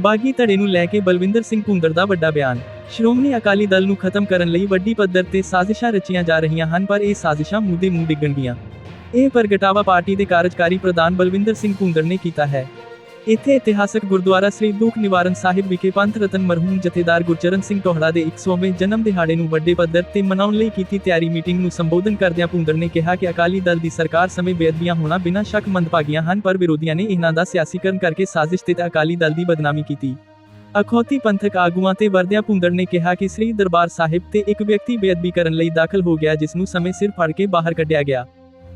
ਬਾਗੀ ਧੜੇ ਨੂੰ ਲੈ ਕੇ ਬਲਵਿੰਦਰ ਸਿੰਘ ਭੁੰਦੜ ਦਾ ਵੱਡਾ ਬਿਆਨ। ਸ਼੍ਰੋਮਣੀ ਅਕਾਲੀ ਦਲ ਨੂੰ ਖਤਮ ਕਰਨ ਲਈ ਵੱਡੀ ਪੱਧਰ ਤੇ ਸਾਜ਼ਿਸ਼ਾਂ ਰਚੀਆਂ ਜਾ ਰਹੀਆਂ ਹਨ, ਪਰ ਇਹ ਸਾਜ਼ਿਸ਼ਾਂ ਮੂੰਹ ਦੇ ਮੂੰਹ ਡਿੱਗਣਗੀਆਂ। ਇਹ ਪ੍ਰਗਟਾਵਾ ਪਾਰਟੀ ਦੇ ਕਾਰਜਕਾਰੀ ਪ੍ਰਧਾਨ ਬਲਵਿੰਦਰ ਸਿੰਘ ਭੁੰਦੜ ਨੇ ਕੀਤਾ ਹੈ। ਇੱਥੇ ਇਤਿਹਾਸਕ ਗੁਰਦੁਆਰਾ ਸ੍ਰੀ ਦੁੱਖ ਨਿਵਾਰਨ ਸਾਹਿਬ ਵਿਖੇ ਪੰਥ ਰਤਨ ਮਰਹੂਮ ਜਥੇਦਾਰ ਗੁਰਚਰਨ ਸਿੰਘ ਟੋਹੜਾ ਦੇ 100ਵੇਂ ਜਨਮ ਦਿਹਾੜੇ ਨੂੰ ਵੱਡੇ ਪੱਧਰ ਤੇ ਮਨਾਉਣ ਲਈ ਕੀਤੀ ਤਿਆਰੀ ਮੀਟਿੰਗ ਨੂੰ ਸੰਬੋਧਨ ਕਰਦਿਆਂ ਭੁੰਦੜ ਨੇ ਕਿਹਾ ਕਿ ਅਕਾਲੀ ਦਲ ਦੀ ਸਰਕਾਰ ਸਮੇਂ ਬੇਅਦਬੀਆਂ ਹੋਣਾ ਬਿਨਾਂ ਸ਼ੱਕ ਮੰਦਭਾਗੀਆਂ ਹਨ, ਪਰ ਵਿਰੋਧੀਆਂ ਨੇ ਇਹਨਾਂ ਦਾ ਸਿਆਸੀਕਰਨ ਕਰਕੇ ਸਾਜ਼ਿਸ਼ ਤੇ ਅਕਾਲੀ ਦਲ ਦੀ ਬਦਨਾਮੀ ਕੀਤੀ। ਅਖੌਤੀ ਪੰਥਕ ਆਗੂਆਂ ਤੇ ਵਰਦਿਆਂ ਭੁੰਦੜ ਨੇ ਕਿਹਾ ਕਿ ਸ੍ਰੀ ਦਰਬਾਰ ਸਾਹਿਬ ਤੇ ਇੱਕ ਵਿਅਕਤੀ ਬੇਅਦਬੀ ਕਰਨ ਲਈ ਦਾਖਲ ਹੋ ਗਿਆ, ਜਿਸ ਨੂੰ ਸਮੇਂ ਸਿਰ ਫੜ ਕੇ ਬਾਹਰ ਕੱਢਿਆ ਗਿਆ।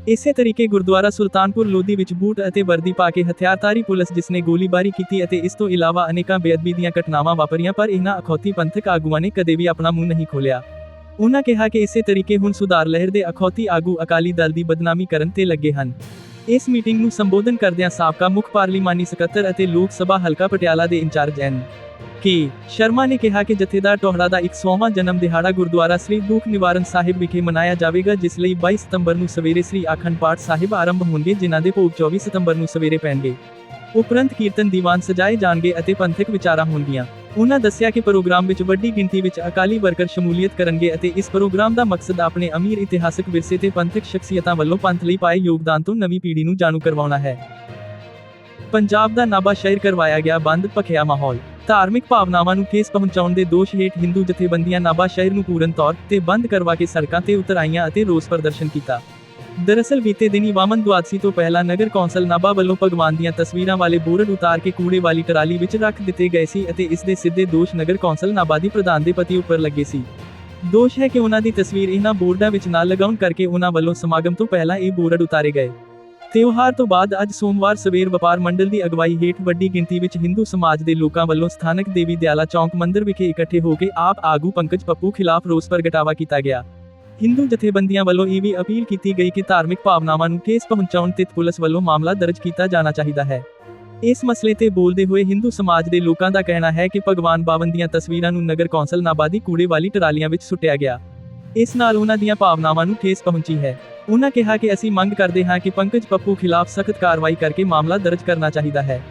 ਇਸੇ ਤਰੀਕੇ ਗੁਰਦੁਆਰਾ ਸੁਲਤਾਨਪੁਰ ਲੋਧੀ ਵਿੱਚ ਬੂਟ ਅਤੇ ਵਰਦੀ ਪਾ ਕੇ ਹਥਿਆਰਧਾਰੀ ਪੁਲਿਸ ਜਿਸ ਨੇ ਗੋਲੀਬਾਰੀ ਕੀਤੀ ਅਤੇ ਇਸ ਤੋਂ ਇਲਾਵਾ ਅਨੇਕਾਂ ਬੇਅਦਬੀ ਦੀਆਂ ਘਟਨਾਵਾਂ ਵਾਪਰੀਆਂ, ਪਰ ਇਹਨਾਂ ਅਖੌਤੀ ਪੰਥਕ ਆਗੂਆਂ ਨੇ ਕਦੇ ਵੀ ਆਪਣਾ ਮੂੰਹ ਨਹੀਂ ਖੋਲਿਆ ਉਹਨਾਂ ਕਿਹਾ ਕਿ ਇਸੇ ਤਰੀਕੇ ਹੁਣ ਸੁਧਾਰ ਲਹਿਰ ਦੇ ਅਖੌਤੀ ਆਗੂ ਅਕਾਲੀ ਦਲ ਦੀ ਬਦਨਾਮੀ ਕਰਨ ਤੇ ਲੱਗੇ ਹਨ। ਇਸ ਮੀਟਿੰਗ ਨੂੰ ਸੰਬੋਧਨ ਕਰਦਿਆਂ ਸਾਬਕਾ ਮੁੱਖ ਪਾਰਲੀਮਾਨੀ ਸਕੱਤਰ ਅਤੇ ਲੋਕ ਸਭਾ ਹਲਕਾ ਪਟਿਆਲਾ ਦੇ ਇੰਚਾਰਜ ਐਨ ਕਿ ਸ਼ਰਮਾ ਨੇ ਕਿਹਾ ਕਿ ਜਥੇਦਾਰ ਟੋਹੜਾ ਦਾ 100ਵਾਂ ਜਨਮ ਦਿਹਾੜਾ ਗੁਰਦੁਆਰਾ ਸ੍ਰੀ ਦੁੱਖ ਨਿਵਾਰਨ ਸਾਹਿਬ ਵਿਖੇ ਮਨਾਇਆ ਜਾਵੇਗਾ, ਜਿਸ ਲਈ 22 ਸਤੰਬਰ ਨੂੰ ਸਵੇਰੇ ਸ੍ਰੀ ਅਖੰਡ ਪਾਠ ਸਾਹਿਬ ਆਰੰਭ ਹੋਣਗੇ, ਜਿਨ੍ਹਾਂ ਦੇ ਭੋਗ 24 ਸਤੰਬਰ ਨੂੰ ਸਵੇਰੇ ਪੈਣਗੇ। ਉਪਰੰਤ ਕੀਰਤਨ ਦੀਵਾਨ ਸਜਾਏ ਜਾਣਗੇ ਅਤੇ ਪੰਥਕ ਵਿਚਾਰਾਂ ਹੋਣਗੀਆਂ। ਉਹਨਾਂ ਦੱਸਿਆ ਕਿ ਪ੍ਰੋਗਰਾਮ ਵਿੱਚ ਵੱਡੀ ਗਿਣਤੀ ਵਿੱਚ ਅਕਾਲੀ ਵਰਕਰ ਸ਼ਮੂਲੀਅਤ ਕਰਨਗੇ ਅਤੇ ਇਸ ਪ੍ਰੋਗਰਾਮ ਦਾ ਮਕਸਦ ਆਪਣੇ ਅਮੀਰ ਇਤਿਹਾਸਕ ਵਿਰਸੇ ਤੇ ਪੰਥਕ ਸ਼ਖਸੀਅਤਾਂ ਵੱਲੋਂ ਪੰਥ ਲਈ ਪਾਏ ਯੋਗਦਾਨ ਤੋਂ ਨਵੀਂ ਪੀੜ੍ਹੀ ਨੂੰ ਜਾਣੂ ਕਰਵਾਉਣਾ ਹੈ। ਪੰਜਾਬ ਦਾ ਨਾਭਾ ਸ਼ਹਿਰ ਕਰਵਾਇਆ ਗਿਆ ਬੰਦ, ਭਖਿਆ ਮਾਹੌਲ ਧਾਰਮਿਕ ਭਾਵਨਾਵਾਂ ਨੂੰ ਠੇਸ ਪਹੁੰਚਾਉਣ ਦੇ ਦੋਸ਼ ਹੇਠ ਹਿੰਦੂ ਜਥੇਬੰਦੀਆਂ ਨਾਭਾ ਸ਼ਹਿਰ ਨੂੰ ਪੂਰਨ ਤੌਰ ਤੇ ਬੰਦ ਕਰਵਾ ਕੇ ਸੜਕਾਂ ਤੇ ਉਤਰ ਆਈਆਂ ਅਤੇ ਰੋਸ ਪ੍ਰਦਰਸ਼ਨ ਕੀਤਾ। ਦਰਅਸਲ ਬੀਤੇ ਦਿਨੀ ਵਾਮਨ ਦੁਆਦਸੀ ਤੋਂ ਪਹਿਲਾਂ ਨਗਰ ਕੌਂਸਲ ਨਾਭਾ ਵੱਲੋਂ ਭਗਵਾਨ ਦੀਆਂ ਤਸਵੀਰਾਂ ਵਾਲੇ ਬੋਰਡ ਉਤਾਰ ਕੇ ਕੂੜੇ ਵਾਲੀ ਟਰਾਲੀ ਵਿੱਚ ਰੱਖ ਦਿੱਤੇ ਗਏ ਸੀ ਅਤੇ ਇਸ ਦੇ ਸਿੱਧੇ ਦੋਸ਼ ਨਗਰ ਕੌਂਸਲ ਨਾਭਾ ਦੀ ਪ੍ਰਧਾਨ ਦੇ ਪਤੀ ਉੱਪਰ ਲੱਗੇ ਸੀ। ਦੋਸ਼ ਹੈ ਕਿ ਉਹਨਾਂ ਦੀ ਤਸਵੀਰ ਇਹਨਾਂ ਬੋਰਡਾਂ ਵਿੱਚ ਨਾ ਲਗਾਉਣ ਕਰਕੇ ਉਹਨਾਂ ਵੱਲੋਂ ਸਮਾਗਮ ਤੋਂ ਪਹਿਲਾਂ ਇਹ ਬੋਰਡ ਉਤਾਰੇ ਗਏ। ਤਿਉਹਾਰ ਤੋਂ ਬਾਅਦ ਅੱਜ ਸੋਮਵਾਰ ਸਵੇਰ ਵਪਾਰ ਮੰਡਲ ਦੀ ਅਗਵਾਈ ਹੇਠ ਵੱਡੀ ਗਿਣਤੀ ਵਿੱਚ ਹਿੰਦੂ ਸਮਾਜ ਦੇ ਲੋਕਾਂ ਵੱਲੋਂ ਸਥਾਨਕ ਦੇਵੀ ਦਿਆਲਾ ਚੌਂਕ ਮੰਦਿਰ ਵਿਖੇ ਇਕੱਠੇ ਹੋ ਕੇ ਆਪ ਆਗੂ ਪੰਕਜ ਪੱਪੂ ਖਿਲਾਫ ਰੋਸ ਪ੍ਰਗਟਾਵਾ ਕੀਤਾ ਗਿਆ। ਹਿੰਦੂ ਜਥੇਬੰਦੀਆਂ ਵੱਲੋਂ ਇਹ ਵੀ ਅਪੀਲ ਕੀਤੀ ਗਈ ਕਿ ਧਾਰਮਿਕ ਭਾਵਨਾਵਾਂ ਨੂੰ ਕੇਸ ਪਹੁੰਚਾਉਣ ਤੇ ਪੁਲਿਸ ਵੱਲੋਂ ਮਾਮਲਾ ਦਰਜ ਕੀਤਾ ਜਾਣਾ ਚਾਹੀਦਾ ਹੈ। ਇਸ ਮਸਲੇ ਤੇ ਬੋਲਦੇ ਹੋਏ ਹਿੰਦੂ ਸਮਾਜ ਦੇ ਲੋਕਾਂ ਦਾ ਕਹਿਣਾ ਹੈ ਕਿ ਭਗਵਾਨ ਬਾਵਨ ਦੀਆਂ ਤਸਵੀਰਾਂ ਨੂੰ ਨਗਰ ਕੌਂਸਲ ਨਾਭਾ ਦੀ ਕੂੜੇ ਵਾਲੀ ਟਰਾਲੀਆਂ ਵਿੱਚ ਸੁੱਟਿਆ ਗਿਆ। ਇਸ ਨਾਲ ਉਹਨਾਂ ਦੀਆਂ ਭਾਵਨਾਵਾਂ ਨੂੰ ਠੇਸ ਪਹੁੰਚੀ ਹੈ। ਉਹਨਾਂ ਕਿਹਾ ਕਿ ਅਸੀਂ ਮੰਗ ਕਰਦੇ ਹਾਂ ਕਿ ਪੰਕਜ ਪੱਪੂ ਖਿਲਾਫ ਸਖਤ ਕਾਰਵਾਈ ਕਰਕੇ ਮਾਮਲਾ ਦਰਜ ਕਰਨਾ ਚਾਹੀਦਾ ਹੈ।